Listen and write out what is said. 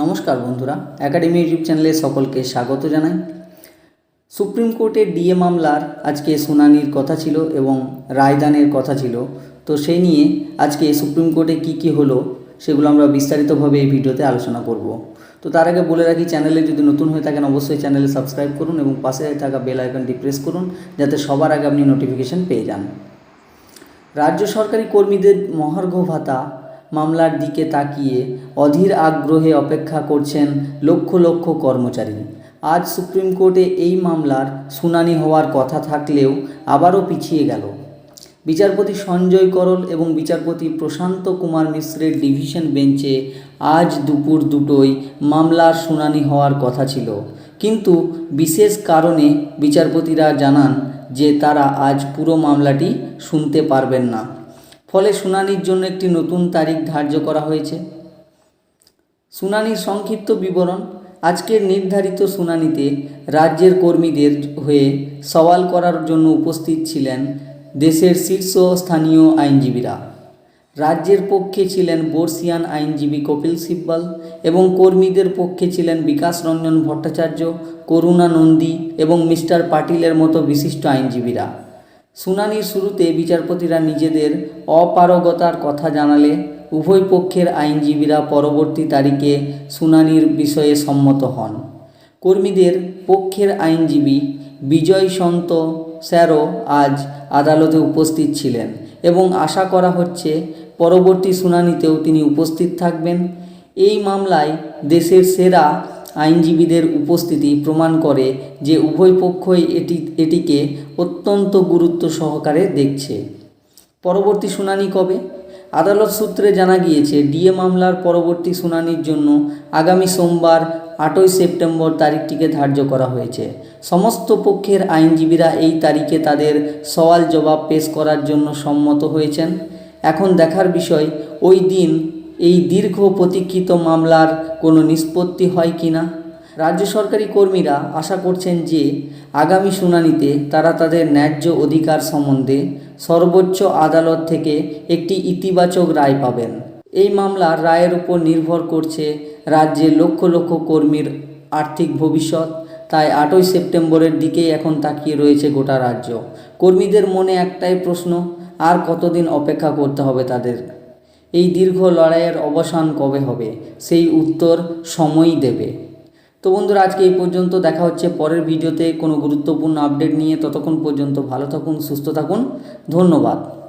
নমস্কার বন্ধুরা academy YouTube চ্যানেলে সকলকে স্বাগত জানাই। সুপ্রিম কোর্টের ডিএ মামলার আজকে শুনানির কথা ছিল এবং রায়দানের কথা ছিল। তো সেই নিয়ে আজকে সুপ্রিম কোর্টে কি কি হলো সেগুলো আমরা বিস্তারিতভাবে এই ভিডিওতে আলোচনা করব। তো তার আগে বলে রাখি চ্যানেলে যদি নতুন হয়ে থাকেন অবশ্যই চ্যানেলে সাবস্ক্রাইব করুন এবং পাশে থাকা বেল আইকনটি প্রেস করুন, যাতে সবার আগে আপনি নোটিফিকেশন পেয়ে যান। রাজ্য সরকারি কর্মীদের মহার্ঘ ভাতা মামলার দিকে তাকিয়ে অধীর আগ্রহে অপেক্ষা করছেন লক্ষ লক্ষ কর্মচারী। আজ সুপ্রিম কোর্টে এই মামলার শুনানি হওয়ার কথা থাকলেও আবারও পিছিয়ে গেল। বিচারপতি সঞ্জয় করল এবং বিচারপতি প্রশান্ত কুমার মিশ্রের ডিভিশন বেঞ্চে আজ দুপুর দুটোই মামলার শুনানি হওয়ার কথা ছিল। কিন্তু বিশেষ কারণে বিচারপতিরা জানান যে তারা আজ পুরো মামলাটি শুনতে পারবেন না। ফলে শুনানির জন্য একটি নতুন তারিখ ধার্য করা হয়েছে। শুনানির সংক্ষিপ্ত বিবরণ, আজকের নির্ধারিত শুনানিতে রাজ্যের কর্মীদের হয়ে সওয়াল করার জন্য উপস্থিত ছিলেন দেশের শীর্ষ স্থানীয় আইনজীবীরা। রাজ্যের পক্ষে ছিলেন বর্ষিয়ান আইনজীবী কপিল সিব্বল এবং কর্মীদের পক্ষে ছিলেন বিকাশ রঞ্জন ভট্টাচার্য, করুণা নন্দী এবং মিস্টার পাটিলের মতো বিশিষ্ট আইনজীবীরা। শুনানির শুরুতে বিচারপতিরা নিজেদের অপারগতার কথা জানালে উভয় পক্ষের আইনজীবীরা পরবর্তী তারিখে শুনানির বিষয়ে সম্মত হন। কর্মীদের পক্ষের আইনজীবী বিজয় সন্ত স্যারও আজ আদালতে উপস্থিত ছিলেন এবং আশা করা হচ্ছে পরবর্তী শুনানিতেও তিনি উপস্থিত থাকবেন। এই মামলায় দেশের সেরা আইনজীবীদের উপস্থিতি প্রমাণ করে যে উভয় পক্ষই এটি, এটিকে অত্যন্ত গুরুত্ব সহকারে দেখছে। পরবর্তী শুনানি কবে? আদালত সূত্রে জানা গিয়েছে, ডিএ মামলার পরবর্তী শুনানির জন্য আগামী সোমবার, আটই সেপ্টেম্বর তারিখটিকে ধার্য করা হয়েছে। সমস্ত পক্ষের আইনজীবীরা এই তারিখে তাদের সওয়াল জবাব পেশ করার জন্য সম্মত হয়েছেন। এখন দেখার বিষয়, ওই দিন এই দীর্ঘ প্রতীক্ষিত মামলার কোনো নিষ্পত্তি হয় কি না? রাজ্য সরকারি কর্মীরা আশা করছেন যে আগামী শুনানিতে তারা তাদের ন্যায্য অধিকার সম্বন্ধে সর্বোচ্চ আদালত থেকে একটি ইতিবাচক রায় পাবেন। এই মামলার রায়ের উপর নির্ভর করছে রাজ্যের লক্ষ লক্ষ কর্মীর আর্থিক ভবিষ্যৎ। তাই আটই সেপ্টেম্বরের দিকেই এখন তাকিয়ে রয়েছে গোটা রাজ্য। কর্মীদের মনে একটাই প্রশ্ন, আর কতদিন অপেক্ষা করতে হবে তাদের? এই দীর্ঘ লড়াইয়ের অবসান কবে হবে? সেই উত্তর সময়ই দেবে। তো বন্ধুরা, আজকে এই পর্যন্ত দেখা হচ্ছে পরের ভিডিওতে। কোনো গুরুত্বপূর্ণ আপডেট নিয়ে ততক্ষণ পর্যন্ত ভালো থাকুন, সুস্থ থাকুন। ধন্যবাদ।